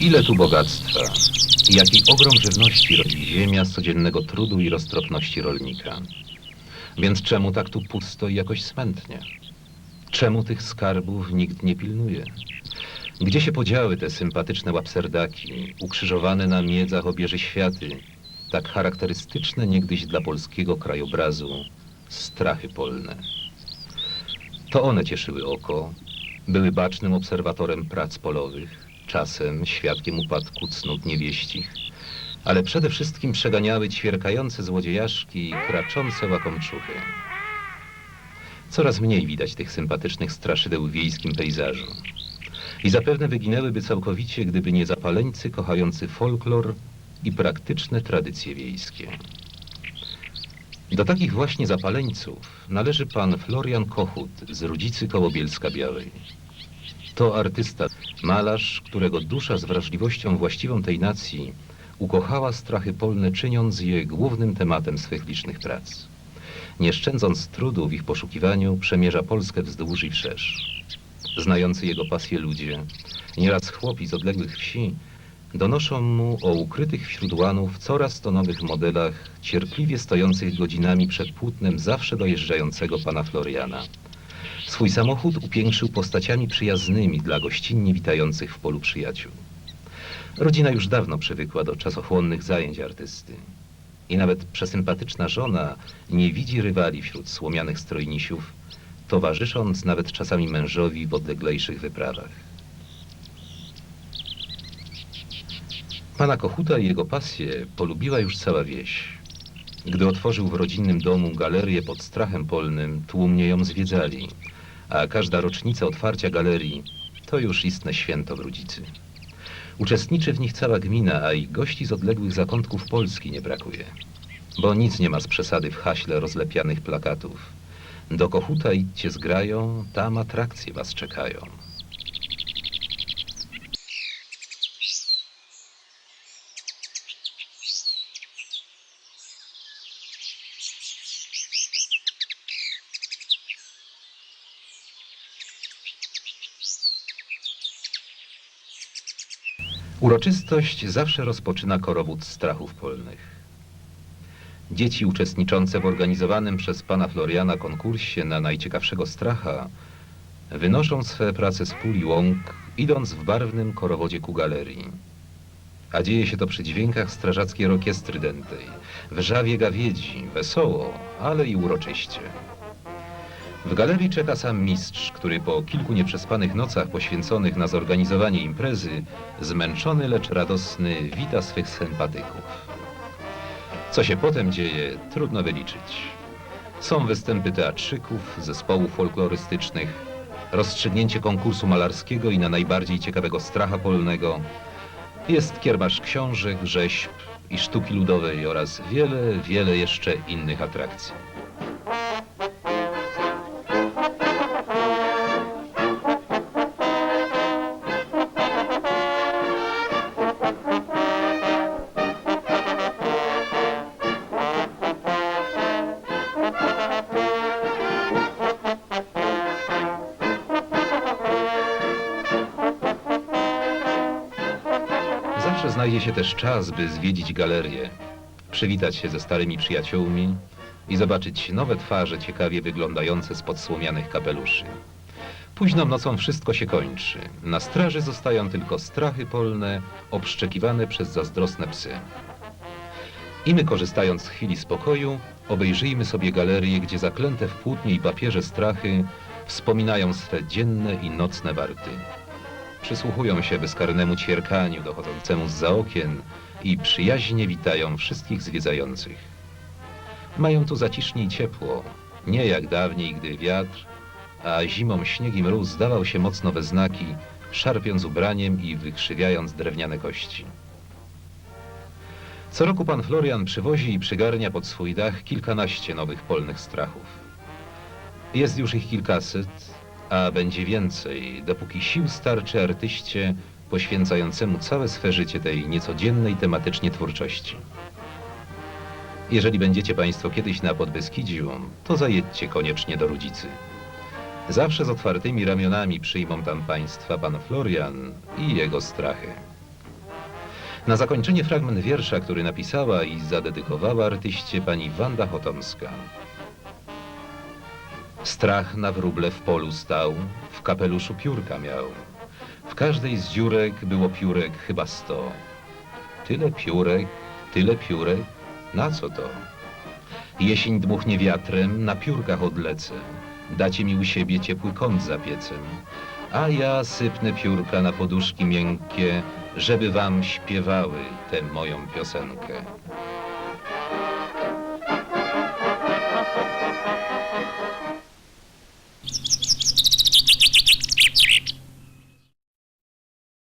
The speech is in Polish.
Ile tu bogactwa jaki ogrom żywności rodzi ziemia z codziennego trudu i roztropności rolnika. Więc czemu tak tu pusto i jakoś smętnie? Czemu tych skarbów nikt nie pilnuje? Gdzie się podziały te sympatyczne łapserdaki, ukrzyżowane na miedzach obieży światy, tak charakterystyczne niegdyś dla polskiego krajobrazu, strachy polne? To one cieszyły oko, były bacznym obserwatorem prac polowych, czasem świadkiem upadku cnót niewieścich, ale przede wszystkim przeganiały ćwierkające złodziejaszki i kraczące łakomczuchy. Coraz mniej widać tych sympatycznych straszydeł w wiejskim pejzażu. I zapewne wyginęłyby całkowicie, gdyby nie zapaleńcy kochający folklor i praktyczne tradycje wiejskie. Do takich właśnie zapaleńców należy pan Florian Kochut z Rudzicy koło Bielska Białej. To artysta, malarz, którego dusza z wrażliwością właściwą tej nacji ukochała strachy polne, czyniąc je głównym tematem swych licznych prac. Nie szczędząc trudu w ich poszukiwaniu, przemierza Polskę wzdłuż i wszerz. Znający jego pasję ludzie, nieraz chłopi z odległych wsi, donoszą mu o ukrytych wśród łanów coraz to nowych modelach, cierpliwie stojących godzinami przed płótnem zawsze dojeżdżającego pana Floriana. Swój samochód upiększył postaciami przyjaznymi dla gościnnie witających w polu przyjaciół. Rodzina już dawno przywykła do czasochłonnych zajęć artysty. I nawet przesympatyczna żona nie widzi rywali wśród słomianych strojnisiów, towarzysząc nawet czasami mężowi w odleglejszych wyprawach. Pana Kochuta i jego pasję polubiła już cała wieś. Gdy otworzył w rodzinnym domu galerię pod strachem polnym, tłumnie ją zwiedzali, a każda rocznica otwarcia galerii to już istne święto w Rudzicy. Uczestniczy w nich cała gmina, a i gości z odległych zakątków Polski nie brakuje. Bo nic nie ma z przesady w haśle rozlepianych plakatów. Do Kochuta idźcie z grają, tam atrakcje was czekają. Uroczystość zawsze rozpoczyna korowód strachów polnych. Dzieci uczestniczące w organizowanym przez pana Floriana konkursie na najciekawszego stracha wynoszą swe prace z puli łąk, idąc w barwnym korowodzie ku galerii. A dzieje się to przy dźwiękach strażackiej orkiestry dętej, w żawie gawiedzi, wesoło, ale i uroczyście. W galerii czeka sam mistrz, który po kilku nieprzespanych nocach poświęconych na zorganizowanie imprezy, zmęczony lecz radosny, wita swych sympatyków. Co się potem dzieje, trudno wyliczyć. Są występy teatrzyków, zespołów folklorystycznych, rozstrzygnięcie konkursu malarskiego i na najbardziej ciekawego stracha polnego. Jest kiermasz książek, rzeźb i sztuki ludowej oraz wiele, wiele jeszcze innych atrakcji. Zawsze znajdzie się też czas, by zwiedzić galerię, przywitać się ze starymi przyjaciółmi i zobaczyć nowe twarze ciekawie wyglądające spod słomianych kapeluszy. Późną nocą wszystko się kończy. Na straży zostają tylko strachy polne, obszczekiwane przez zazdrosne psy. I my, korzystając z chwili spokoju, obejrzyjmy sobie galerię, gdzie zaklęte w płótnie i papierze strachy wspominają swe dzienne i nocne warty. Przysłuchują się bezkarnemu ćwierkaniu dochodzącemu z za okien i przyjaźnie witają wszystkich zwiedzających. Mają tu zacisznie i ciepło, nie jak dawniej, gdy wiatr, a zimą śnieg i mróz zdawał się mocno we znaki, szarpiąc ubraniem i wykrzywiając drewniane kości. Co roku pan Florian przywozi i przygarnia pod swój dach kilkanaście nowych polnych strachów. Jest już ich kilkaset, a będzie więcej, dopóki sił starczy artyście poświęcającemu całe swe życie tej niecodziennej tematycznie twórczości. Jeżeli będziecie Państwo kiedyś na Podbeskidziu, to zajedźcie koniecznie do Rudzicy. Zawsze z otwartymi ramionami przyjmą tam Państwa pan Florian i jego strachy. Na zakończenie fragment wiersza, który napisała i zadedykowała artyście pani Wanda Chotomska. Strach na wróble w polu stał, w kapeluszu piórka miał. W każdej z dziurek było piórek chyba sto. Tyle piórek, tyle piórek, na co to? Jesień dmuchnie wiatrem, na piórkach odlecę. Dacie mi u siebie ciepły kąt za piecem. A ja sypnę piórka na poduszki miękkie, żeby wam śpiewały tę moją piosenkę.